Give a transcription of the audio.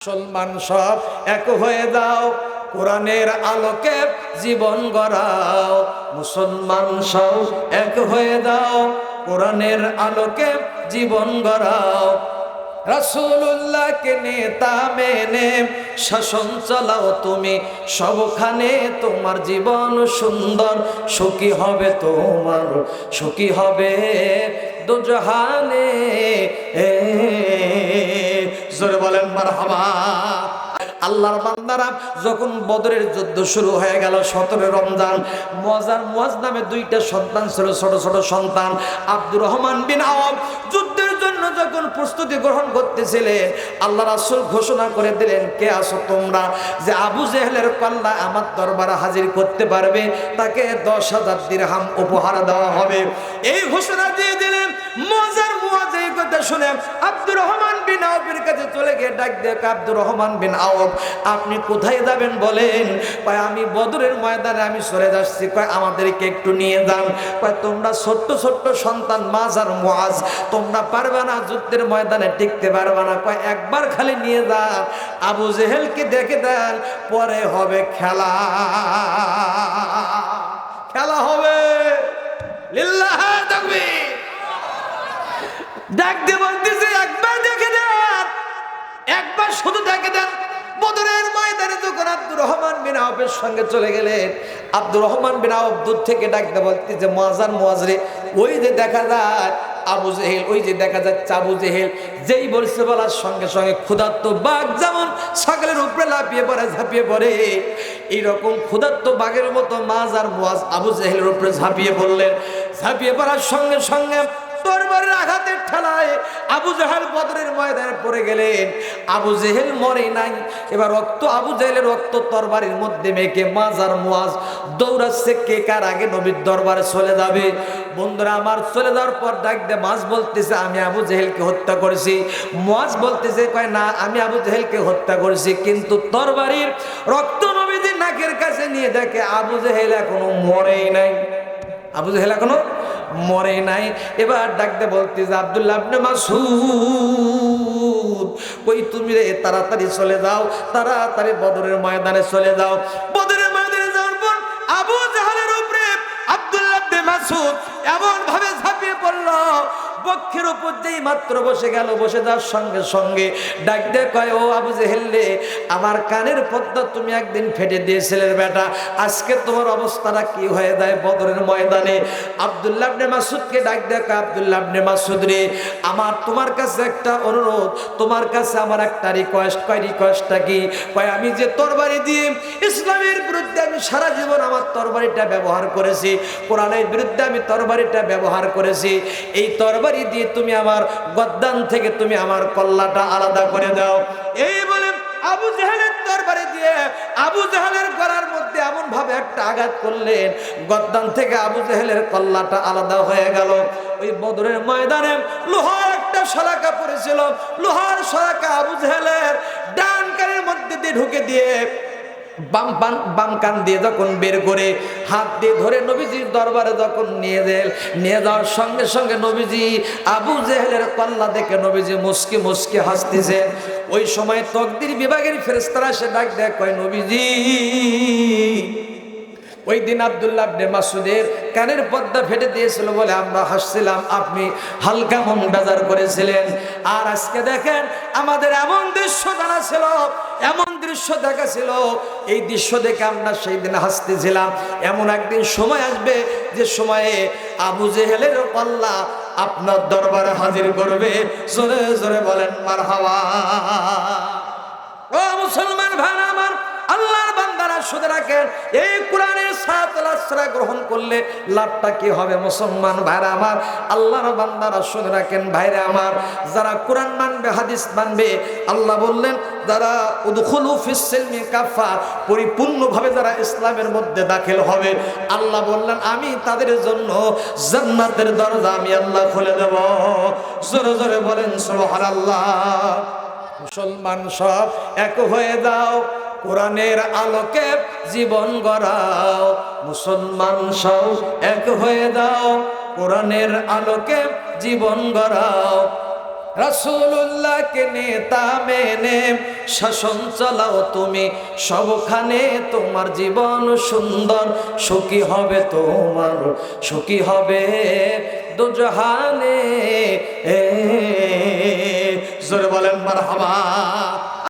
মুসলমান সব এক হয়ে দাও কোরআনের আলোকে জীবন গড়াও। মুসলমান সব এক হয়ে দাও কোরআনের আলোকে জীবন গড়াও। রাসূলুল্লাহকে নেতা মেনে শাসন চালাও তুমি, সবখানে তোমার জীবন সুন্দর, সুখী হবে তোমার, সুখী হবে দুজহানে। এ জোরে বলেন, মারহাবা। আল্লাহর বান্দারা যখন বদরের যুদ্ধ শুরু হয়ে গেল সতেরো রমজান, মজার মুয়াজ নামে দুইটা সন্তান ছিল, ছোট ছোট সন্তান। আব্দুর রহমান বিন আওয়াব যুদ্ধের জন্য যখন প্রস্তুতি গ্রহণ আল্লাহ রাসূল ঘোষণা করে দিলেন, কে আসো তোমরা? যে আবু জেহেলের পাল্লা আমার দরবারে হাজির করতে পারবে, তাকে দশ হাজার দিরহাম উপহার দেওয়া হবে। এই ঘোষণা দিয়ে দিলেন, মজার মুয়াজ এই কথা শুনে আব্দুর রহমান বিন আওফের কাছে চলে গিয়ে ডাক দিয়ে আব্দুর রহমান বিন আওফ আপনি কোথায় যাবেন বলেন? কয়, আমি বদরের ময়দানে আমি সরে যাচ্ছি। কয়, আমাদেরকে একটু নিয়ে যান। কয়, তোমরা ছোট্ট ছোট্ট সন্তান মাঝ আর মুয়াজ তোমরা পারবে না যুদ্ধের ময়দানে টিকতে পারবে না। কয়, একবার খালি নিয়ে যান আবু জেহেলকে দেখে দেন, পরে হবে খেলা। খেলা হবে। লিল্লাহ ডাক দিয়ে বলতেছে একবার শুধু দেখে দেন। বদরের ময়দানে যখন আব্দুর রহমান বিন আওফের সঙ্গে চলে গেলেন, আব্দুর রহমান বিন আওফ দূর থেকে ডাকতে বলতে যে মজান মোয়াজরে ওই যে দেখা যায় আবু জেহেল, ওই যে দেখা যাচ্ছে আবু জেহেল, যেই বলছে বলার সঙ্গে সঙ্গে ক্ষুধার্ত বাঘ যেমন সকালের উপরে লাফিয়ে পড়ে, ঝাঁপিয়ে পড়ে, এইরকম ক্ষুধার্ত বাঘের মতো মাছ আর মোয়াজ আবু জেহেলের উপরে ঝাঁপিয়ে পড়লেন। ঝাঁপিয়ে পড়ার সঙ্গে সঙ্গে তরবারের আঘাতের ঠেলায় আবু জাহেল বদরের ময়দানে পড়ে গেলেন। আবু জেহেল মরে নাই। এবার রক্ত, আবু জেহেলের রক্ত মধ্যে মাজার দৌড়াচ্ছে কে কার আগে নবীর দরবারে চলে যাবে। বন্ধুরা, আমার চলে যাওয়ার পর ডাক দে মাছ বলতেছে, আমি আবু জেহেলকে হত্যা করেছি। মুয়াজ বলতেছে, কয়, না, আমি আবু জেহেলকে হত্যা করেছি। কিন্তু তরবারির রক্ত নবীদের নাকের কাছে নিয়ে দেখে আবু জেহেল এখনও মরেই নাই। আবু জেহেল এখনও মরে নাই। এবার ডাকতে বলতে যে আবদুল্লাহ আপনি মাসুদ ওই তুমি রে, তাড়াতাড়ি চলে যাও, তাড়াতাড়ি বদরের ময়দানে চলে যাও। বদরের ময়দানে যাওয়ার পর আবু জাহালের উপরে আবদুল্লাহ মাসুদ এমন ভাবে ঝাঁপিয়ে পড়ল বক্ষের উপর যেই মাত্র বসে গেল বসে যাওয়ার সঙ্গে সঙ্গে ডাক দিয়ে কয় ও আবু জেহেল্লে আমার কানের পদ্মা তুমি একদিন ফেটে দিয়েছিলের বেটা। আজকে তোমার অবস্থাটা কি হয়ে যায় বদরের ময়দানে? আব্দুল্লাহ আবনে মাসুদকে ডাক দেয় কয়, আব্দুল্লাহ আবনে মাসুদ রে আমার তোমার কাছে একটা অনুরোধ তোমার কাছে আমার একটা রিকোয়েস্ট কয় রিকোয়েস্টটা কি? কয় আমি যে তরবারি দিয়ে ইসলামের বিরুদ্ধে আমি সারা জীবন আমার তরবারিটা ব্যবহার করেছি কোরআনের বিরুদ্ধে আমি তরবারিটা ব্যবহার করেছি। এই তরবারি দিয়ে তুমি আমার গদ্দান থেকে তুমি আমার কল্লাটা আলাদা করে দাও। এই বলে আবু জাহেলের তরবারি দিয়ে আবু জাহেলের গলার মধ্যে এমন ভাবে একটা আঘাত করলেন। গদ্দান থেকে আবু জাহেলের কল্লাটা আলাদা হয়ে গেল। ওই বদরের ময়দানে লোহার একটা শলাকা পড়েছিল। লোহার শলাকা আবু জাহেলের ডান কানের মধ্যে দিয়ে ঢুকে দিয়ে বাম বাম বাম কান দিয়ে যখন বের করে, হাত দিয়ে ধরে নবীজির দরবারে যখন নিয়ে দেন নিয়ে যাওয়ার সঙ্গে সঙ্গে নবীজি আবু জেহেলের পাল্লা দেখে নবীজি মুসকি মুসকি হাসতেছেন ওই সময় তকদির বিভাগের ফেরেস্তারা সে ডাক দেয়, কয়, নবীজি ওই দিন আবদুল্লাহ মাসুদের কানের পর্দা ফেটে দিয়েছিল বলে আমরা হাসছিলাম। আপনি হালকা মন বেজার করেছিলেন। আর আজকে দেখেন আমাদের এমন দৃশ্য জানা ছিল, এমন দৃশ্য দেখা ছিল। এই দৃশ্য দেখে আমরা সেই দিন হাসতেছিলাম। এমন একদিন সময় আসবে যে সময়ে আবু জেহেলের পাল্লা আপনার দরবারে হাজির করবে। জোরে জোরে বলেন মার হাওয়া ও মুসলমান বান্দারা শুধু রাখেন। এই কোরআনের সাতলা গ্রহণ করলে লাভটা কি হবে মুসলমান ভাইরা আমার? আল্লাহর বান্দারা শুধু রাখেন ভাইরা আমার। যারা কোরআন মানবে, হাদিস মানবে, আল্লাহ বললেন, যারা কাফা পরিপূর্ণভাবে যারা ইসলামের মধ্যে দাখিল হবে। আল্লাহ বললেন, আমি তাদের জন্য জান্নাতের দরজা আমি আল্লাহ খুলে দেব। জোরে জোরে বলেন সোহার আল্লাহ মুসলমান সব এক হয়ে দাও কোরআনের আলোকে জীবন গড়াও। মুসলমান সব এক হয়ে দাও। কোরআনের আলোকে জীবন গড়াও। রাসূলুল্লাহকে নেতা মেনে শাসন চালাও তুমি। সবখানে তোমার জীবন সুন্দর। সুখী হবে তোমার, সুখী হবে দুজহানে। জোরে বলেন, মারহাবা।